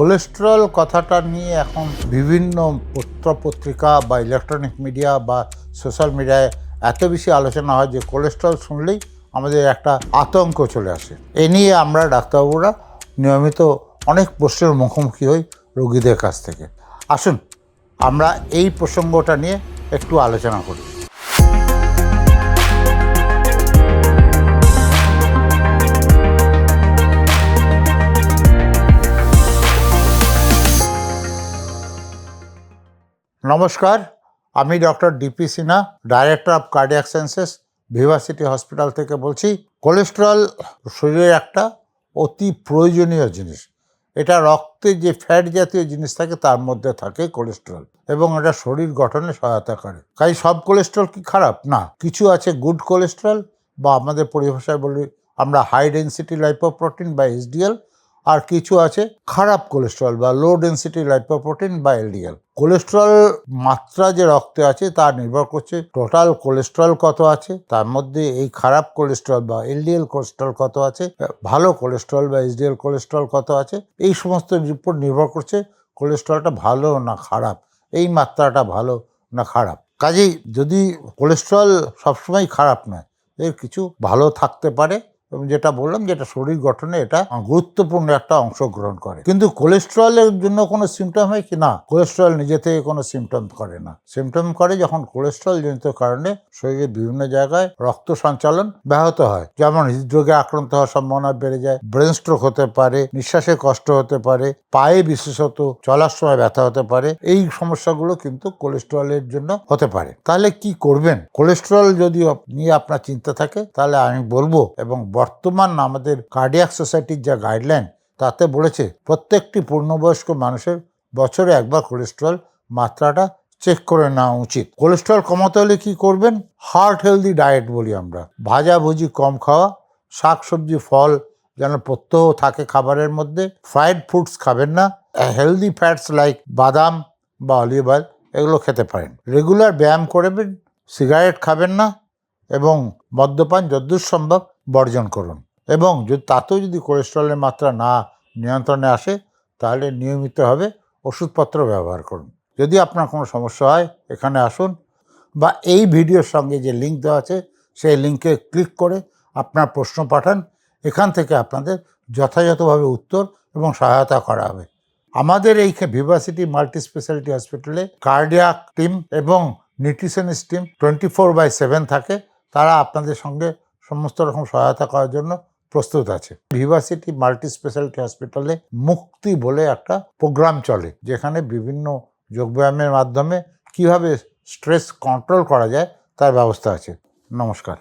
Cholesterol কথাটা নিয়ে এখন বিভিন্ন পত্র পত্রিকা বা ইলেকট্রনিক মিডিয়া বা সোশ্যাল মিডিয়ায় এত বেশি আলোচনা হয় যে কোলেস্টেরল শুনলেই আমাদের একটা আতঙ্ক চলে আসে। এ নিয়ে আমরা ডাক্তারবাবুরা নিয়মিত অনেক প্রশ্নের মুখোমুখি হই রোগীদের কাছ থেকে। আসুন, আমরা এই প্রসঙ্গটা নিয়ে একটু আলোচনা করি। নমস্কার, আমি doctor DP Sinha, director of cardiac sciences Vivacity hospital থেকে বলছি, কোলেস্টেরল শরীরের একটা অতি প্রয়োজনীয় জিনিস। এটা রক্তে যে ফ্যাট জাতীয় জিনিস থাকে, তার মধ্যে থাকে কোলেস্টেরল এবং এটা শরীর গঠনে সহায়তা করে। তাই সব কোলেস্টেরল কি খারাপ? না, কিছু আছে গুড কোলেস্টেরল বা আমাদের পরিভাষায় বলি আমরা হাই ডেন্সিটি লাইপোপ্রোটিন বা এসডিএল আর কিছু আছে খারাপ কোলেস্ট্রল বা লো ডেন্সিটি লাইপোপ্রোটিন বা এলডিএল কোলেস্ট্রল মাত্রা যে রক্তে আছে তা নির্ভর করছে টোটাল কোলেস্ট্রল কত আছে, তার মধ্যে এই খারাপ কোলেস্ট্রল বা এলডিএল কোলেস্ট্রল কত আছে, ভালো কোলেস্ট্রল বা এসডিএল কোলেস্ট্রল কত আছে, এই সমস্ত উপর নির্ভর করছে কোলেস্ট্রলটা ভালো না খারাপ, এই মাত্রাটা ভালো না খারাপ। কাজেই যদি কোলেস্ট্রল সবসময় খারাপ নয়, এর কিছু ভালো থাকতে পারে এবং যেটা বললাম যেটা শরীর গঠনে এটা গুরুত্বপূর্ণ একটা অংশগ্রহণ করে। কিন্তু কোলেস্ট্রলের জন্য কোনো সিমটম হয় কি? না, কোলেস্ট্রল নিজে থেকে কোনো সিমটম করে না। সিমটম করে যখন কোলেস্ট্রল জনিত কারণে শরীরে বিভিন্ন জায়গায় রক্ত সঞ্চালন ব্যাহত হয়। যেমন হৃদরোগে আক্রান্ত হওয়ার সম্ভাবনা বেড়ে যায় ব্রেন স্ট্রোক হতে পারে, নিঃশ্বাসে কষ্ট হতে পারে, পায়ে বিশেষত চলার সময় ব্যথা হতে পারে, এই সমস্যাগুলো কিন্তু কোলেস্ট্রলের জন্য হতে পারে। তাহলে কি করবেন? কোলেস্ট্রল যদি নিয়ে আপনার চিন্তা থাকে, তাহলে আমি বলব এবং বর্তমান আমাদের কার্ডিয়াক সোসাইটির যা গাইডলাইন তাতে বলেছে প্রত্যেকটি পূর্ণবয়স্ক মানুষের বছরে একবার কোলেস্ট্রল মাত্রাটা চেক করে নেওয়া উচিত। কোলেস্ট্রল কমাতে হলে কি করবেন? হার্ট হেলদি ডায়েট বলি আমরা। ভাজাভুজি কম খাওয়া শাক সবজি ফল যেন প্রত্যহ থাকে খাবারের মধ্যে ফ্রাইড ফুডস খাবেন না হেলদি ফ্যাটস লাইক বাদাম বা অলিভ অয়েল এগুলো খেতে পারেন। রেগুলার ব্যায়াম করবেন সিগারেট খাবেন না এবং মদ্যপান যদ্দূর সম্ভব বর্জন করুন। এবং যদি তাতেও যদি কোলেস্ট্রলের মাত্রা না নিয়ন্ত্রণে আসে, তাহলে নিয়মিতভাবে ওষুধপত্র ব্যবহার করুন। যদি আপনার কোনো সমস্যা হয়, এখানে আসুন বা এই ভিডিওর সঙ্গে যে লিঙ্ক দেওয়া আছে, সেই লিঙ্কে ক্লিক করে আপনার প্রশ্ন পাঠান। এখান থেকে আপনাদের যথাযথভাবে উত্তর এবং সহায়তা করা হবে। আমাদের এই ভিভাসিটি মাল্টি স্পেশালিটি হসপিটালে কার্ডিয়াক টিম এবং nutritionist team twenty four by seven থাকে। তারা আপনাদের সঙ্গে সমস্ত রকম সহায়তা করার জন্য প্রস্তুত আছে। ভিভাসিটি মাল্টি স্পেশালিটি হসপিটালে মুক্তি বলে একটা প্রোগ্রাম চলে, যেখানে বিভিন্ন যোগব্যায়ামের মাধ্যমে কীভাবে স্ট্রেস কন্ট্রোল করা যায় তার ব্যবস্থা আছে। নমস্কার।